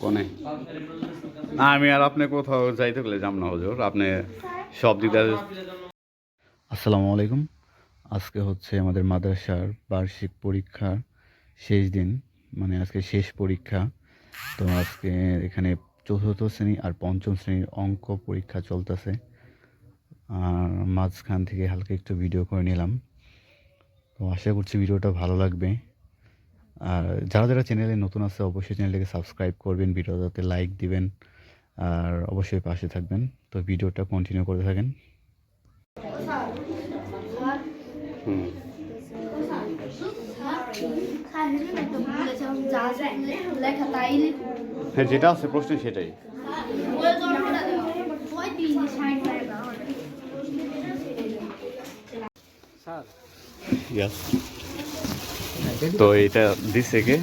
কোনে? না আমি আর আপনি কোথাও যাইতে গেলে যাম না হুজুর। আপনি সব দিক দিয়ে আসসালামু আলাইকুম। আজকে হচ্ছে আমাদের মাদ্রাসার বার্ষিক পরীক্ষার শেষ দিন মানে আজকে শেষ পরীক্ষা। তো আজকে এখানে চতুর্থ শ্রেণি আর পঞ্চম শ্রেণির অঙ্ক পরীক্ষা চলতেছে। আর মাঝখান থেকে হালকা একটু ভিডিও করে নিলাম। তো আশা করছি ভিডিওটা ভালো লাগবে। আর যারা যারা চ্যানেলে নতুন আছে অবশ্যই চ্যানেলটাকে সাবস্ক্রাইব করবেন ভিডিওটাতে লাইক দিবেন আর অবশ্যই পাশে থাকবেন। তো ভিডিওটা কন্টিনিউ করে থাকেন। হ্যাঁ যেটা আছে প্রশ্ন সেটাই ওই জন্মটা দেওয়া ওই দিন সাইন করে না ইয়াস তো এটা দিছে কে?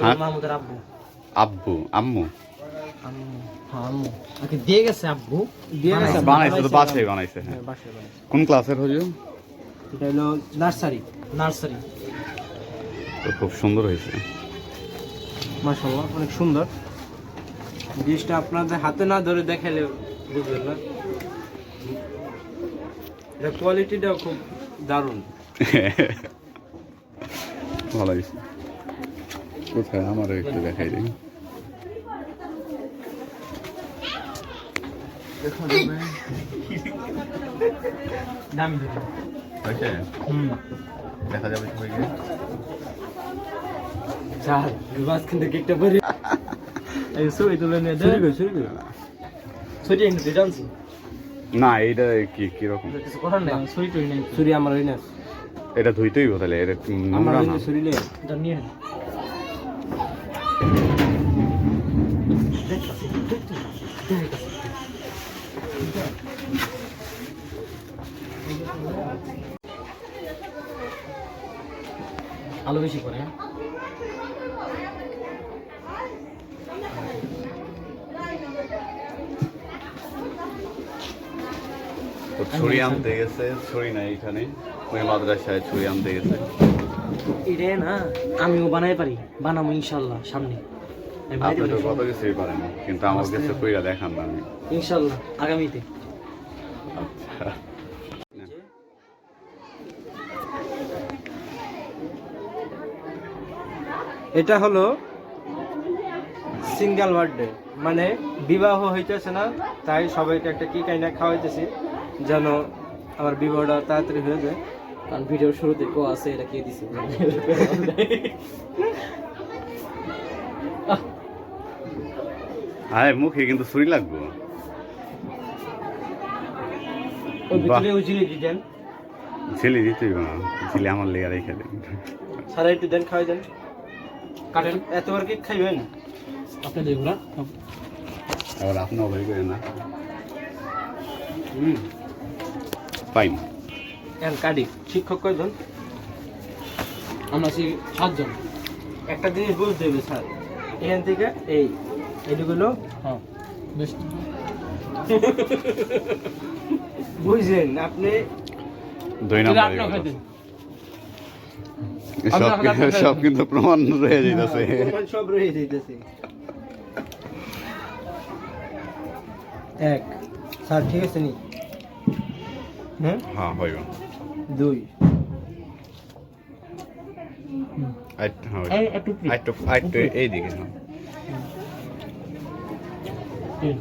হ্যাঁ? আব্বু। আব্বু আম্মু। আম্মু হ্যাঁ আম্মু। ওকে দিয়ে গেছে আব্বু? দিয়ে গেছে বানাইছে তো বাসায় বানাইছে। হ্যাঁ। বাসায় বানাইছে। কোন ক্লাসের এটা হলো নার্সারি। নার্সারি। তো খুব সুন্দর হয়েছে। মাশাআল্লাহ অনেক সুন্দর। জিনিসটা আপনাদের হাতে না ধরে দেখালে বুঝবেন না। এটা কোয়ালিটিটাও খুব দারুণ। ভালো হয়েছে। কোথায়? আমারও একটু দেখাই দিই। দেখা যাবে গিয়ে মাঝখান থেকে একটা বেরিয়ে ছবি তুলে নিয়ে করে ছুটি এনে জানছি না এইটা কি কিছু করার নেই ছুরি টুরি নেই ছুরি আমার ওই না এটা ধুইতেই তাহলে এটা আমার নোংরা ওই না? ছুরি এটা আলো বেশি করে হ্যাঁ? তো ছুরি আনতে গেছে ছুরি নাই এখানে। ওই মাদ্রাসায় ছুরি আনতে গেছে। এটা না আমিও বানাই পারি বানাবো ইনশাল্লাহ সামনে। আপনি তো কত কিছুই পারেন কিন্তু আমার কাছে কইরা দেখান না আমি। ইনশাল্লাহ আগামীতে। আচ্ছা। এটা হলো সিঙ্গেল বার্থডে মানে বিবাহ হইতেছে না তাই সবাইকে একটা কি কাইনা খাওয়াইতেছি। যেন আমার বিবাহটা তাড়াতাড়ি হয়ে যায়। কারণ ভিডিওর শুরুতে কো আছে এটা কে দিছে? আয় মুখে কিন্তু ছুরি লাগবো। ওই ভিতরে উজিয়ে দিতেন ছেলে দিতেই না। ছেলে আমার লেগে রেখে দেন। সারা একটু দেন খাওয়াই দেন। কাটেন। এতবার কি খাইবেন? আপনি দেখুন আবার আপনার ভয় করে না। হুম। পাইন এখন কাটি শিক্ষক কয়জন? আমরা আছি সাতজন। একটা জিনিস বুঝতে হবে স্যার। এখান থেকে এই এইগুলো হ্যাঁ বেশ। বুঝলেন আপনি দুই নম্বর সব আপনি- আপনি- আপনি- সব কিন্তু প্রমাণ রয়ে যাইতেছে। সব রয়ে যাইতেছে। এক স্যার ঠিক আছে নি হ্যাঁ হ্যাঁ হইব দুই আইট হ্যাঁ এই একটু please। আইট আইট হ্যাঁ? তিন।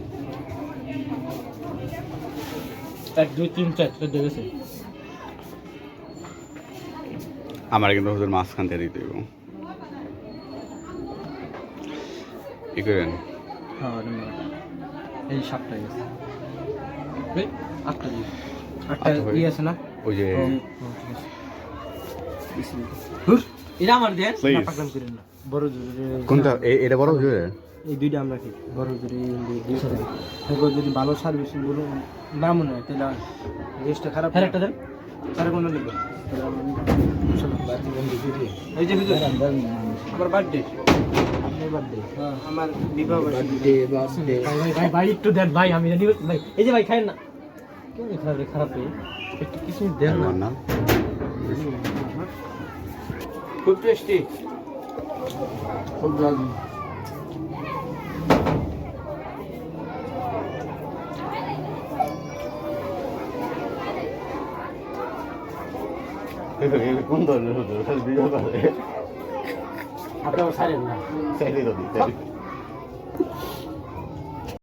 এক দুই তিন চার চোদ্দ গেছে আমার কিন্তু হুজুর মাঝখান থেকে দিতে হইব করেন? হ্যাঁ এই সাতটা গেছে। আটটা আটটা আটটা হয়ে ই আছে না? ওই যে এটা আমার দেন Please. পাকলাম করেন না। বড় জরুরি কোনটা? এ- এটা বড় এই দুইটা আমরা কি? বড় এরপর যদি ভালো সার্ভিস না মনে হয় তাহলে জিনিসটা খারাপ হ্যাঁ একটা দেন। কোনো এই যে ভিতরে। আমার বার্থডে বার্থডে আমার বিবাহ বার্থডে বার্থডে ভাই ভাই একটু দেন ভাই আমি জানি ভাই এই যে ভাই খাই না। খারাপ খারাপ একটু কিছু দেন না। না? খুব টেস্টি খুব ভালো কোন ধরনের ভিডিও করে আপনারা ছাড়েন না। দিতে